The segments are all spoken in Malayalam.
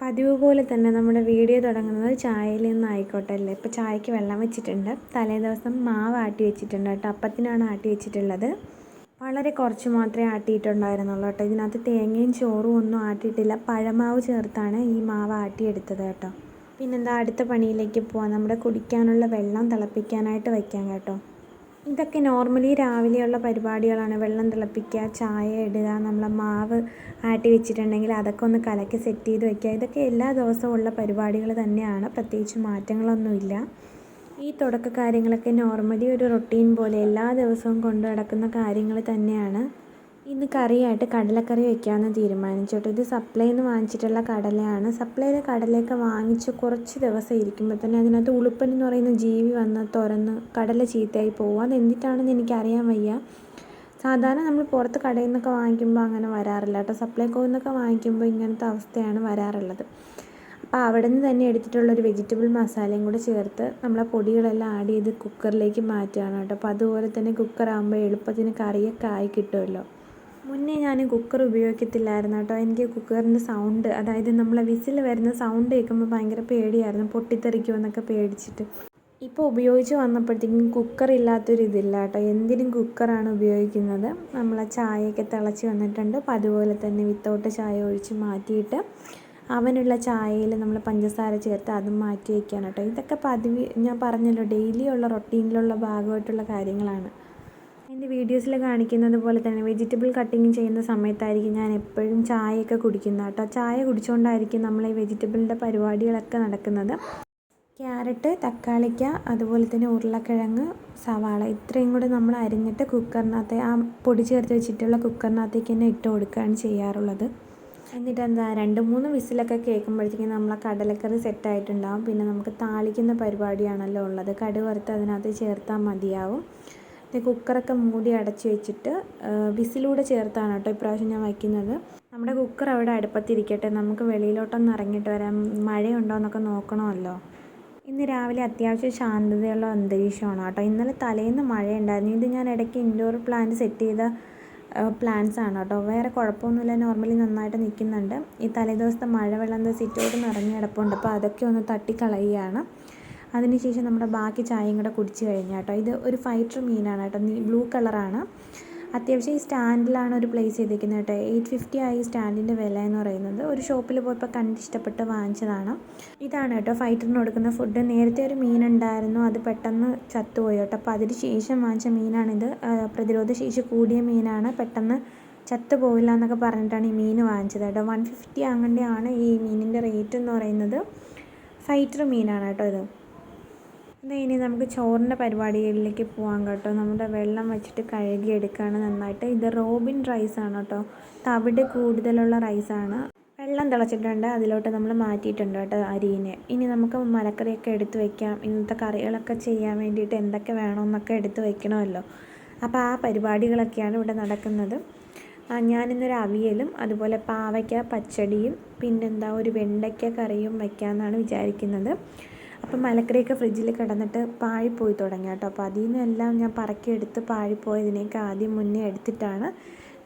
പതിവ് പോലെ തന്നെ നമ്മുടെ വീഡിയോ തുടങ്ങുന്നത് ചായയിൽ നിന്നായിക്കോട്ടെ അല്ലേ? ഇപ്പോൾ ചായയ്ക്ക് വെള്ളം വെച്ചിട്ടുണ്ട്. തലേ ദിവസം മാവ് ആട്ടി വെച്ചിട്ടുണ്ട് കേട്ടോ. അപ്പത്തിനാണ് ആട്ടി വെച്ചിട്ടുള്ളത്. വളരെ കുറച്ച് മാത്രമേ ആട്ടിയിട്ടുണ്ടായിരുന്നുള്ളൂ കേട്ടോ. ഇതിനകത്ത് തേങ്ങയും ചോറും ഒന്നും ആട്ടിയിട്ടില്ല. പഴമാവ് ചേർത്താണ് ഈ മാവ് ആട്ടിയെടുത്തത് കേട്ടോ. പിന്നെന്താ അടുത്ത പണിയിലേക്ക് പോവാം. നമ്മുടെ കുടിക്കാനുള്ള വെള്ളം തിളപ്പിക്കാനായിട്ട് വയ്ക്കാം കേട്ടോ. ഇതൊക്കെ നോർമലി രാവിലെയുള്ള പരിപാടികളാണ്. വെള്ളം തിളപ്പിക്കുക ചായ ഇടുക നമ്മളെ മാവ് ആട്ടി വെച്ചിട്ടുണ്ടെങ്കിൽ അതൊക്കെ ഒന്ന് കലക്കി സെറ്റ് ചെയ്ത് വെക്കുക. ഇതൊക്കെ എല്ലാ ദിവസവും ഉള്ള പരിപാടികൾ തന്നെയാണ്. പ്രത്യേകിച്ച് മാറ്റങ്ങളൊന്നുമില്ല. ഈ തുടക്ക കാര്യങ്ങളൊക്കെ നോർമലി ഒരു റൊട്ടീൻ പോലെ എല്ലാ ദിവസവും കൊണ്ടു നടക്കുന്ന കാര്യങ്ങൾ തന്നെയാണ്. ഇന്ന് കറിയായിട്ട് കടലക്കറി വെക്കാമെന്ന് തീരുമാനിച്ചോട്ടെ ഇത് സപ്ലൈയിൽ നിന്ന് വാങ്ങിച്ചിട്ടുള്ള കടലയാണ്. സപ്ലൈയിലെ കടലയൊക്കെ വാങ്ങിച്ച് കുറച്ച് ദിവസം ഇരിക്കുമ്പോൾ തന്നെ അതിനകത്ത് ഉളുപ്പൻ എന്ന് പറയുന്ന ജീവി വന്ന് തുറന്ന് കടല ചീത്തയായി പോകും അത് എന്തിട്ടാണെന്ന് എനിക്കറിയാൻ വയ്യ. സാധാരണ നമ്മൾ പുറത്ത് കടയിൽ നിന്നൊക്കെ വാങ്ങിക്കുമ്പോൾ അങ്ങനെ വരാറില്ല കേട്ടോ. സപ്ലൈകോയിൽ നിന്നൊക്കെ വാങ്ങിക്കുമ്പോൾ ഇങ്ങനത്തെ അവസ്ഥയാണ് വരാറുള്ളത്. അപ്പോൾ അവിടെ നിന്ന് തന്നെ എടുത്തിട്ടുള്ളൊരു വെജിറ്റബിൾ മസാലയും കൂടെ ചേർത്ത് നമ്മളെ പൊടികളെല്ലാം ആഡ് ചെയ്ത് കുക്കറിലേക്ക് മാറ്റുകയാണ് കേട്ടോ. അപ്പോൾ അതുപോലെ തന്നെ കുക്കറാകുമ്പോൾ എളുപ്പത്തിന് കറിയൊക്കെ ആയി കിട്ടുമല്ലോ. മുന്നേ ഞാൻ കുക്കർ ഉപയോഗിക്കത്തില്ലായിരുന്നു കേട്ടോ. എനിക്ക് കുക്കറിന്റെ സൗണ്ട് അതായത് നമ്മളെ വിസിൽ വരുന്ന സൗണ്ട് കേൾക്കുമ്പോൾ ഭയങ്കര പേടിയായിരുന്നു പൊട്ടിത്തെറിക്കുമെന്നൊക്കെ പേടിച്ചിട്ട്. ഇപ്പോൾ ഉപയോഗിച്ച് വന്നപ്പോഴത്തേക്കും കുക്കർ ഇല്ലാത്തൊരു ഇതില്ല കേട്ടോ. എന്തിനും കുക്കറാണ് ഉപയോഗിക്കുന്നത്. നമ്മളെ ചായയൊക്കെ തിളച്ച് വന്നിട്ടുണ്ട്. അപ്പോൾ അതുപോലെ തന്നെ വിത്തൗട്ട് ചായ ഒഴിച്ച് മാറ്റിയിട്ട് അവനുള്ള ചായയിൽ നമ്മൾ പഞ്ചസാര ചേർത്ത് അതും മാറ്റി വയ്ക്കുകയാണ് കേട്ടോ. ഇതൊക്കെ പതിവ് ഞാൻ പറഞ്ഞല്ലോ ഡെയിലി ഉള്ള റൊട്ടീനിലുള്ള ഭാഗമായിട്ടുള്ള കാര്യങ്ങളാണ്. എന്റെ വീഡിയോസിൽ കാണിക്കുന്നത് പോലെ തന്നെ വെജിറ്റബിൾ കട്ടിങ് ചെയ്യുന്ന സമയത്തായിരിക്കും ഞാൻ എപ്പോഴും ചായയൊക്കെ കുടിക്കുന്നത് കേട്ടോ. ചായ കുടിച്ചുകൊണ്ടായിരിക്കും നമ്മൾ ഈ വെജിറ്റബിളിന്റെ പരിപാടികളൊക്കെ നടക്കുന്നത്. ക്യാരറ്റ് തക്കാളിക്ക അതുപോലെ തന്നെ ഉരുളക്കിഴങ്ങ് സവാള ഇത്രയും കൂടെ നമ്മൾ അരിഞ്ഞിട്ട് കുക്കറിനകത്ത് ആ പൊടി ചേർത്ത് വെച്ചിട്ടുള്ള കുക്കറിനകത്തേക്ക് തന്നെ ഇട്ട് കൊടുക്കുകയാണ് ചെയ്യാറുള്ളത്. എന്നിട്ട് എന്താ രണ്ട് മൂന്ന് വിസിലൊക്കെ കേൾക്കുമ്പോഴത്തേക്കും നമ്മളെ കടലക്കറി സെറ്റായിട്ടുണ്ടാവും. പിന്നെ നമുക്ക് താളിക്കുന്ന പരിപാടിയാണല്ലോ ഉള്ളത്. കടുവറുത്ത് അതിനകത്ത് ചേർത്താൽ മതിയാവും. കുക്കറൊക്കെ മൂടി അടച്ച് വെച്ചിട്ട് വിസിലൂടെ ചേർത്താണ് കേട്ടോ ഇപ്രാവശ്യം ഞാൻ വയ്ക്കുന്നത്. നമ്മുടെ കുക്കർ അവിടെ അടുപ്പത്തിരിക്കട്ടെ. നമുക്ക് വെളിയിലോട്ടൊന്ന് ഇറങ്ങിയിട്ട് വരാം. മഴയുണ്ടോ എന്നൊക്കെ നോക്കണമല്ലോ. ഇന്ന് രാവിലെ അത്യാവശ്യം ശാന്തതയുള്ള അന്തരീക്ഷമാണ് കേട്ടോ. ഇന്നലെ തലേന്ന് മഴയുണ്ടായിരുന്നു. ഇത് ഞാൻ ഇടയ്ക്ക് ഇൻഡോർ പ്ലാന്റ് സെറ്റ് ചെയ്ത പ്ലാന്റ്സ് ആണ് കേട്ടോ. വേറെ കുഴപ്പമൊന്നുമില്ല. നോർമലി നന്നായിട്ട് നിൽക്കുന്നുണ്ട്. ഈ തലേദിവസത്തെ എന്താ സിറ്റോട്ട് നിറഞ്ഞ് കിടപ്പുണ്ട്. അപ്പോൾ അതൊക്കെ ഒന്ന് തട്ടിക്കളയുകയാണ്. അതിനുശേഷം നമ്മുടെ ബാക്കി ചായയും കൂടെ കുടിച്ച് കഴിഞ്ഞാൽ കേട്ടോ. ഇത് ഒരു ഫൈറ്റർ മീനാണ് കേട്ടോ. ബ്ലൂ കളറാണ്. അത്യാവശ്യം ഈ സ്റ്റാൻഡിലാണ് ഒരു പ്ലേസ് ചെയ്തിരിക്കുന്നത് കേട്ടോ. എയ്റ്റ് ഫിഫ്റ്റി ആയി സ്റ്റാൻഡിന്റെ വില എന്ന് പറയുന്നത്. ഒരു ഷോപ്പിൽ പോയപ്പോൾ കണ്ടിഷ്ടപ്പെട്ട് വാങ്ങിച്ചതാണ്. ഇതാണ് കേട്ടോ ഫൈറ്ററിന് കൊടുക്കുന്ന ഫുഡ് നേരത്തെ ഒരു മീൻ ഉണ്ടായിരുന്നു. അത് പെട്ടെന്ന് ചത്തുപോയി കേട്ടോ. അപ്പോൾ അതിന് ശേഷം വാങ്ങിച്ച മീനാണിത് പ്രതിരോധ ശേഷി കൂടിയ മീനാണ്. പെട്ടെന്ന് ചത്തു പോവില്ല എന്നൊക്കെ പറഞ്ഞിട്ടാണ് ഈ മീൻ വാങ്ങിച്ചത് കേട്ടോ. വൺ ഫിഫ്റ്റി അങ്ങനെയാണ് ഈ മീനിന്റെ റേറ്റ് എന്ന് പറയുന്നത്. ഫൈറ്റർ മീനാണ് കേട്ടോ ഇത്. ഇനി നമുക്ക് ചോറിന്റെ പരിപാടികളിലേക്ക് പോകാം കേട്ടോ. നമ്മുടെ വെള്ളം വെച്ചിട്ട് കഴുകിയെടുക്കുകയാണ് നന്നായിട്ട്. ഇത് റോബിൻ റൈസാണ് കേട്ടോ. തവിട് കൂടുതലുള്ള റൈസാണ് വെള്ളം തിളച്ചിട്ടുണ്ട്. അതിലോട്ട് നമ്മൾ മാറ്റിയിട്ടുണ്ട് കേട്ടോ അരീനെ ഇനി നമുക്ക് മലക്കറിയൊക്കെ എടുത്ത് വയ്ക്കാം ഇന്നത്തെ കറികളൊക്കെ ചെയ്യാൻ വേണ്ടിയിട്ട് എന്തൊക്കെ വേണമെന്നൊക്കെ എടുത്ത് വയ്ക്കണമല്ലോ അപ്പോൾ ആ പരിപാടികളൊക്കെയാണ് ഇവിടെ നടക്കുന്നത്. ഞാനിന്നൊരു അവിയലും അതുപോലെ പാവയ്ക്ക പച്ചടിയും പിന്നെന്താ ഒരു വെണ്ടയ്ക്ക കറിയും വയ്ക്കാമെന്നാണ് വിചാരിക്കുന്നത്. അപ്പം മലക്കറിയൊക്കെ ഫ്രിഡ്ജിൽ കിടന്നിട്ട് പാഴിപ്പോയി തുടങ്ങി കേട്ടോ. അപ്പോൾ അതിൽ നിന്നെല്ലാം ഞാൻ പറക്കിയെടുത്ത് പാഴിപ്പോയതിനെയൊക്കെ ആദ്യം മുന്നേ എടുത്തിട്ടാണ്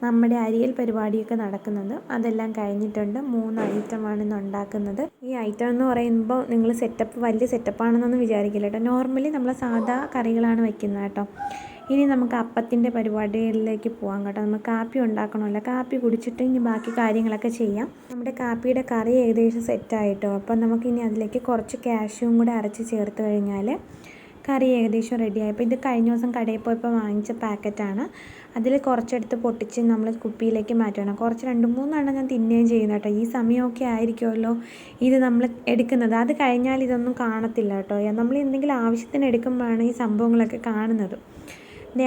നമ്മുടെ അരിയൽ പരിപാടിയൊക്കെ നടക്കുന്നത് അതെല്ലാം കഴിഞ്ഞിട്ടുണ്ട്. മൂന്ന് ഐറ്റമാണ് ഇന്ന് ഉണ്ടാക്കുന്നത്. ഈ ഐറ്റം എന്ന് പറയുമ്പോൾ നിങ്ങൾ സെറ്റപ്പ് വലിയ സെറ്റപ്പാണെന്നൊന്നും വിചാരിക്കില്ല കേട്ടോ. നോർമലി നമ്മൾ സാധാ കറികളാണ് വെക്കുന്നത് കേട്ടോ. ഇനി നമുക്ക് അപ്പത്തിന്റെ പരിപാടികളിലേക്ക് പോകാം കേട്ടോ. നമ്മൾ കാപ്പി ഉണ്ടാക്കണമല്ലോ. കാപ്പി കുടിച്ചിട്ട് ഇനി ബാക്കി കാര്യങ്ങളൊക്കെ ചെയ്യാം. നമ്മുടെ കാപ്പിയുടെ കറി ഏകദേശം സെറ്റായിട്ടോ അപ്പം നമുക്കിനി അതിലേക്ക് കുറച്ച് കാഷ്യൂം കൂടെ അരച്ച് ചേർത്ത് കഴിഞ്ഞാൽ കറി ഏകദേശം റെഡിയായി. അപ്പോൾ ഇത് കഴിഞ്ഞ ദിവസം കടയിൽ പോയപ്പോൾ വാങ്ങിച്ച പാക്കറ്റാണ്. അതിൽ കുറച്ചെടുത്ത് പൊട്ടിച്ച് നമ്മൾ കുപ്പിയിലേക്ക് മാറ്റണം കുറച്ച് രണ്ട് മൂന്നെണ്ണം ഞാൻ തിന്നുകയും ചെയ്യുന്ന കേട്ടോ. ഈ സമയമൊക്കെ ആയിരിക്കുമല്ലോ ഇത് നമ്മൾ എടുക്കുന്നത്. അത് കഴിഞ്ഞാൽ ഇതൊന്നും കാണത്തില്ല കേട്ടോ. നമ്മൾ എന്തെങ്കിലും ആവശ്യത്തിന് എടുക്കുമ്പോഴാണ് ഈ സംഭവങ്ങളൊക്കെ കാണുന്നത്.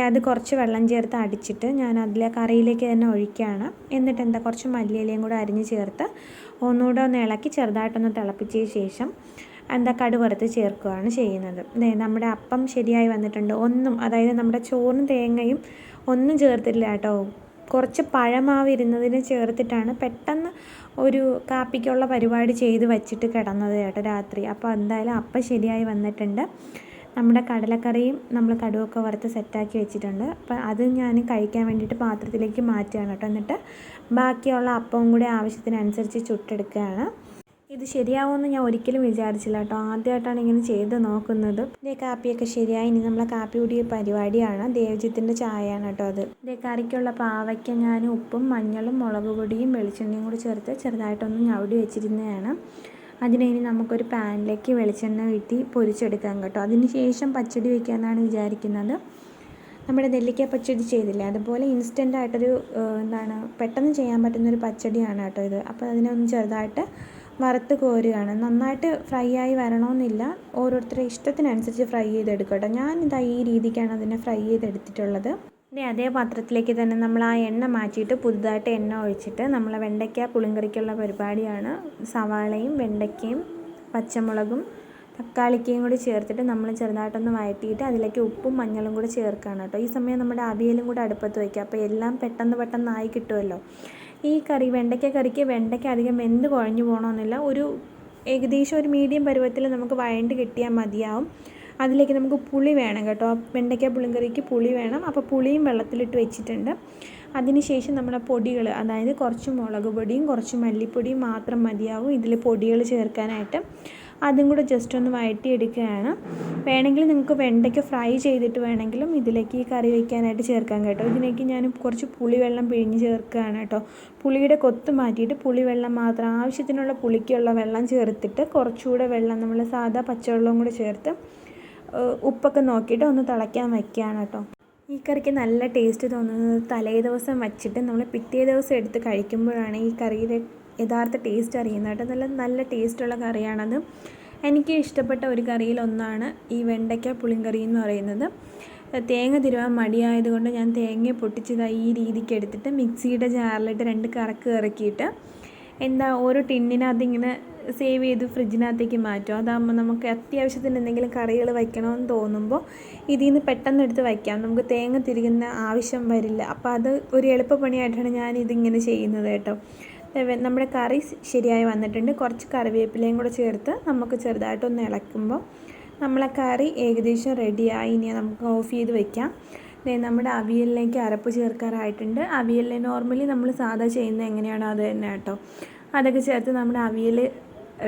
അത് കുറച്ച് വെള്ളം ചേർത്ത് അടിച്ചിട്ട് ഞാൻ അതിലെ കറിയിലേക്ക് തന്നെ ഒഴിക്കുകയാണ്. എന്നിട്ട് എന്താ കുറച്ച് മല്ലിയിലയും കൂടെ അരിഞ്ഞ് ചേർത്ത് ഒന്നുകൂടെ ഒന്ന് ഇളക്കി ചെറുതായിട്ടൊന്ന് തിളപ്പിച്ചതിന് ശേഷം എന്താ കടുവറുത്ത് ചേർക്കുകയാണ് ചെയ്യുന്നത്. നമ്മുടെ അപ്പം ശരിയായി വന്നിട്ടുണ്ട്. ഒന്നും അതായത് നമ്മുടെ ചോറും തേങ്ങയും ഒന്നും ചേർത്തില്ല കേട്ടോ. കുറച്ച് പഴമാവ് ഇരുന്നതിന് ചേർത്തിട്ടാണ് പെട്ടെന്ന് ഒരു കാപ്പിക്കുള്ള പരിപാടി ചെയ്ത് വെച്ചിട്ട് കിടന്നത് കേട്ടോ രാത്രി. അപ്പോൾ എന്തായാലും അപ്പം ശരിയായി വന്നിട്ടുണ്ട്. നമ്മുടെ കടലക്കറിയും നമ്മൾ കടുവൊക്കെ വറുത്ത് സെറ്റാക്കി വെച്ചിട്ടുണ്ട്. അപ്പോൾ അത് ഞാൻ കഴിക്കാൻ വേണ്ടിയിട്ട് പാത്രത്തിലേക്ക് മാറ്റുകയാണ് കേട്ടോ. എന്നിട്ട് ബാക്കിയുള്ള അപ്പവും കൂടി ആവശ്യത്തിനനുസരിച്ച് ചുട്ടെടുക്കുകയാണ്. ഇത് ശരിയാവുമെന്ന് ഞാൻ ഒരിക്കലും വിചാരിച്ചില്ല കേട്ടോ. ആദ്യമായിട്ടാണ് ഇങ്ങനെ ചെയ്ത് നോക്കുന്നത്. ഇതേ കാപ്പിയൊക്കെ ശരിയായി. ഇനി നമ്മളെ കാപ്പി കൂടിയ പരിപാടിയാണ്. ദേവജിത്തിന്റെ ചായയാണ് കേട്ടോ അത്. ഇതേ കറിക്കുള്ള പാവയ്ക്ക ഞാൻ ഉപ്പും മഞ്ഞളും മുളക് പൊടിയും വെളിച്ചെണ്ണയും കൂടി ചേർത്ത് ചെറുതായിട്ടൊന്ന് ഞവടി വെച്ചിരുന്നതാണ്. അതിനെ ഇനി നമുക്കൊരു പാനിലേക്ക് വെളിച്ചെണ്ണ വീട്ടി പൊരിച്ചെടുക്കാം കേട്ടോ. അതിന് ശേഷം പച്ചടി വയ്ക്കാമെന്നാണ് വിചാരിക്കുന്നത്. നമ്മുടെ നെല്ലിക്ക പച്ചടി ചെയ്തില്ലേ? അതുപോലെ ഇൻസ്റ്റന്റ് ആയിട്ടൊരു എന്താണ് പെട്ടെന്ന് ചെയ്യാൻ പറ്റുന്നൊരു പച്ചടിയാണ് കേട്ടോ ഇത്. അപ്പോൾ അതിനെ ഒന്ന് ചെറുതായിട്ട് വറുത്ത് കോരുകയാണ്. നന്നായിട്ട് ഫ്രൈ ആയി വരണമെന്നില്ല. ഓരോരുത്തരുടെ ഇഷ്ടത്തിനനുസരിച്ച് ഫ്രൈ ചെയ്തെടുക്കുക കേട്ടോ ഞാൻ ഇതാ ഈ രീതിക്കാണ് അതിനെ ഫ്രൈ ചെയ്തെടുത്തിട്ടുള്ളത്. ഇനി അതേ പാത്രത്തിലേക്ക് തന്നെ നമ്മൾ ആ എണ്ണ മാറ്റിയിട്ട് പുതുതായിട്ട് എണ്ണ ഒഴിച്ചിട്ട് നമ്മൾ വെണ്ടയ്ക്ക പുളിങ്കറിക്കുള്ള പരിപാടിയാണ്. സവാളയും വെണ്ടയ്ക്കയും പച്ചമുളകും തക്കാളിക്കയും കൂടി ചേർത്തിട്ട് നമ്മൾ ചെറുതായിട്ടൊന്ന് വഴറ്റിയിട്ട് അതിലേക്ക് ഉപ്പും മഞ്ഞളും കൂടി ചേർക്കുകയാണ് കേട്ടോ. ഈ സമയം നമ്മുടെ അവിയലും കൂടെ അടുപ്പത്ത് വയ്ക്കുക. അപ്പോൾ എല്ലാം പെട്ടെന്ന് പെട്ടെന്നായി കിട്ടുമല്ലോ. ഈ കറി വെണ്ടയ്ക്ക കറിക്ക് വെണ്ടയ്ക്ക അധികം വെന്ത് കുഴഞ്ഞു പോകണമെന്നില്ല ഒരു ഏകദേശം ഒരു മീഡിയം പരുവത്തിൽ നമുക്ക് വഴണ്ട് കിട്ടിയാൽ മതിയാവും. അതിലേക്ക് നമുക്ക് പുളി വേണം കേട്ടോ. വെണ്ടയ്ക്ക പുളിങ്കറിക്ക് പുളി വേണം. അപ്പോൾ പുളിയും വെള്ളത്തിലിട്ട് വെച്ചിട്ടുണ്ട്. അതിനുശേഷം നമ്മുടെ പൊടികൾ അതായത് കുറച്ച് മുളക് പൊടിയും കുറച്ച് മല്ലിപ്പൊടിയും മാത്രം മതിയാവും ഇതിൽ പൊടികൾ ചേർക്കാനായിട്ട്. അതും കൂടെ ജസ്റ്റ് ഒന്ന് വഴറ്റിയെടുക്കുകയാണ്. വേണമെങ്കിൽ നിങ്ങൾക്ക് വെണ്ടയ്ക്ക ഫ്രൈ ചെയ്തിട്ട് വേണമെങ്കിലും ഇതിലേക്ക് ഈ കറി വയ്ക്കാനായിട്ട് ചേർക്കാം കേട്ടോ. ഇതിലേക്ക് ഞാൻ കുറച്ച് പുളിവെള്ളം പിഴിഞ്ഞ് ചേർക്കുകയാണ് കേട്ടോ. പുളിയുടെ കൊത്ത് മാറ്റിയിട്ട് പുളിവെള്ളം മാത്രം ആവശ്യത്തിനുള്ള പുളിക്കുള്ള വെള്ളം ചേർത്തിട്ട് കുറച്ചുകൂടെ വെള്ളം നമ്മൾ സാധാ പച്ചവെള്ളവും കൂടെ ചേർത്ത് ഉപ്പൊക്കെ നോക്കിയിട്ട് ഒന്ന് തിളയ്ക്കാൻ വയ്ക്കുകയാണ് കേട്ടോ. ഈ കറിക്ക് നല്ല ടേസ്റ്റ് തോന്നുന്നത് തലേ ദിവസം വച്ചിട്ട് നമ്മൾ പിറ്റേ ദിവസം എടുത്ത് കഴിക്കുമ്പോഴാണ് ഈ കറിയുടെ യഥാർത്ഥ ടേസ്റ്റ് അറിയുന്നത് കേട്ടോ. നല്ല നല്ല ടേസ്റ്റുള്ള കറിയാണത്. എനിക്ക് ഇഷ്ടപ്പെട്ട ഒരു കറിയിലൊന്നാണ് ഈ വെണ്ടയ്ക്ക പുളിങ്കറി എന്ന് പറയുന്നത്. തേങ്ങ തിരുവാൻ മടിയായതുകൊണ്ട് ഞാൻ തേങ്ങ പൊട്ടിച്ചതായി ഈ രീതിക്ക് എടുത്തിട്ട് മിക്സിയുടെ ജാറിലിട്ട് രണ്ട് കറക്ക് ഇറക്കിയിട്ട് എന്താ ഓരോ ടിന്നിനകത്ത് ഇങ്ങനെ സേവ് ചെയ്ത് ഫ്രിഡ്ജിനകത്തേക്ക് മാറ്റും. അതാകുമ്പോൾ നമുക്ക് അത്യാവശ്യത്തിന് എന്തെങ്കിലും കറികൾ വയ്ക്കണമെന്ന് തോന്നുമ്പോൾ ഇതിൽ നിന്ന് പെട്ടെന്ന് എടുത്ത് വയ്ക്കാം. നമുക്ക് തേങ്ങ തിരികുന്ന ആവശ്യം വരില്ല. അപ്പോൾ അത് ഒരു എളുപ്പപ്പണിയായിട്ടാണ് ഞാൻ ഇതിങ്ങനെ ചെയ്യുന്നത് കേട്ടോ. നമ്മുടെ കറി ശരിയായി വന്നിട്ടുണ്ട്. കുറച്ച് കറിവേപ്പിലയും കൂടെ ചേർത്ത് നമുക്ക് ചെറുതായിട്ടൊന്ന് ഇളക്കുമ്പോൾ നമ്മളെ കറി ഏകദേശം റെഡിയായി. ഇനി നമുക്ക് ഓഫ് ചെയ്ത് വെക്കാം. നമ്മുടെ അവിയലിലേക്ക് അരപ്പ് ചേർക്കാറായിട്ടുണ്ട്. അവിയലിനെ നോർമലി നമ്മൾ സാധാ ചെയ്യുന്നത് എങ്ങനെയാണോ അത് തന്നെ കേട്ടോ. അതൊക്കെ ചേർത്ത് നമ്മുടെ അവിയൽ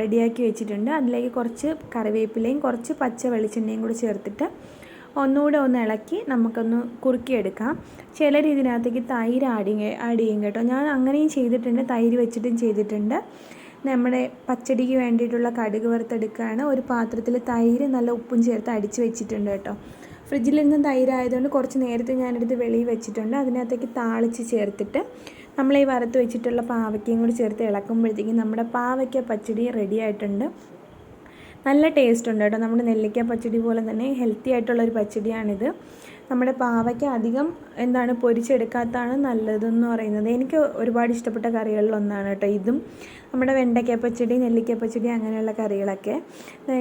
റെഡിയാക്കി വെച്ചിട്ടുണ്ട്. അതിലേക്ക് കുറച്ച് കറിവേപ്പിലയും കുറച്ച് പച്ച വെളിച്ചെണ്ണയും കൂടി ചേർത്തിട്ട് ഒന്നുകൂടെ ഒന്ന് ഇളക്കി നമുക്കൊന്ന് കുറുക്കിയെടുക്കാം. ചിലർ ഇതിനകത്തേക്ക് തൈര് ആഡ് ആഡ് ചെയ്യും കേട്ടോ. ഞാൻ അങ്ങനെയും ചെയ്തിട്ടുണ്ട് തൈര് വെച്ചിട്ടും ചെയ്തിട്ടുണ്ട്. നമ്മുടെ പച്ചടിക്ക് വേണ്ടിയിട്ടുള്ള കടുക് വറുത്തെടുക്കുകയാണ് ഒരു പാത്രത്തിൽ തൈര് നല്ല ഉപ്പും ചേർത്ത് അടിച്ച് വെച്ചിട്ടുണ്ട് കേട്ടോ. ഫ്രിഡ്ജിലിരുന്ന് തൈര് ആയതുകൊണ്ട് കുറച്ച് നേരത്തെ ഞാനെടുത്ത് വെളിയിൽ വെച്ചിട്ടുണ്ട്. അതിനകത്തേക്ക് താളിച്ച് ചേർത്തിട്ട് നമ്മൾ ഈ വറുത്ത് വെച്ചിട്ടുള്ള പാവയ്ക്കയും കൂടി ചേർത്ത് ഇളക്കുമ്പോഴത്തേക്കും നമ്മുടെ പാവയ്ക്ക പച്ചടി റെഡി ആയിട്ടുണ്ട്. നല്ല ടേസ്റ്റ് ഉണ്ട് കേട്ടോ. നമ്മുടെ നെല്ലിക്ക പച്ചടി പോലെ തന്നെ ഹെൽത്തി ആയിട്ടുള്ളൊരു പച്ചടിയാണിത്. നമ്മുടെ പാവയ്ക്ക അധികം എന്താണ് പൊരിച്ചെടുക്കാത്തതാണ് നല്ലതെന്ന് പറയുന്നത്. എനിക്ക് ഒരുപാട് ഇഷ്ടപ്പെട്ട കറികളിലൊന്നാണ് കേട്ടോ ഇതും. നമ്മുടെ വെണ്ടയ്ക്ക പച്ചടി നെല്ലിക്ക പച്ചടി അങ്ങനെയുള്ള കറികളൊക്കെ.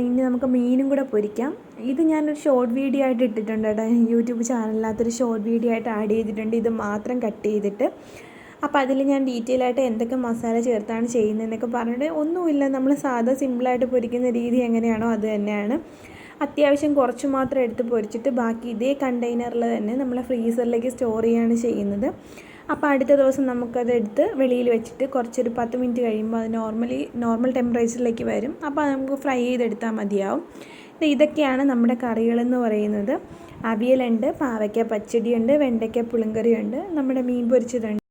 ഇനി നമുക്ക് മീനും കൂടെ പൊരിക്കാം. ഇത് ഞാനൊരു ഷോർട്ട് വീഡിയോ ആയിട്ട് ഇട്ടിട്ടുണ്ട് കേട്ടോ. യൂട്യൂബ് ചാനലിനകത്തൊരു ഷോർട്ട് വീഡിയോ ആയിട്ട് ആഡ് ചെയ്തിട്ടുണ്ട്. ഇത് മാത്രം കട്ട് ചെയ്തിട്ട്. അപ്പോൾ അതിൽ ഞാൻ ഡീറ്റെയിൽ ആയിട്ട് എന്തൊക്കെ മസാല ചേർത്താണ് ചെയ്യുന്നതെന്നൊക്കെ പറഞ്ഞിട്ട് ഒന്നുമില്ല. നമ്മൾ സാധാ സിമ്പിളായിട്ട് പൊരിക്കുന്ന രീതി എങ്ങനെയാണോ അത് തന്നെയാണ്. അത്യാവശ്യം കുറച്ച് മാത്രം എടുത്ത് പൊരിച്ചിട്ട് ബാക്കി ഇതേ കണ്ടെയ്നറിൽ തന്നെ നമ്മൾ ഫ്രീസറിലേക്ക് സ്റ്റോർ ചെയ്യുകയാണ് ചെയ്യുന്നത്. അപ്പോൾ അടുത്ത ദിവസം നമുക്കത് എടുത്ത് വെളിയിൽ വെച്ചിട്ട് കുറച്ചൊരു പത്ത് മിനിറ്റ് കഴിയുമ്പോൾ അത് നോർമലി നോർമൽ ടെമ്പറേച്ചറിലേക്ക് വരും. അപ്പോൾ നമുക്ക് ഫ്രൈ ചെയ്തെടുത്താൽ മതിയാവും. ഇതൊക്കെയാണ് നമ്മുടെ കറികളെന്ന് പറയുന്നത്. അവിയലുണ്ട് പാവയ്ക്ക പച്ചടിയുണ്ട് വെണ്ടയ്ക്ക പുളിങ്കറിയുണ്ട് നമ്മുടെ മീൻ പൊരിച്ചതുണ്ട്.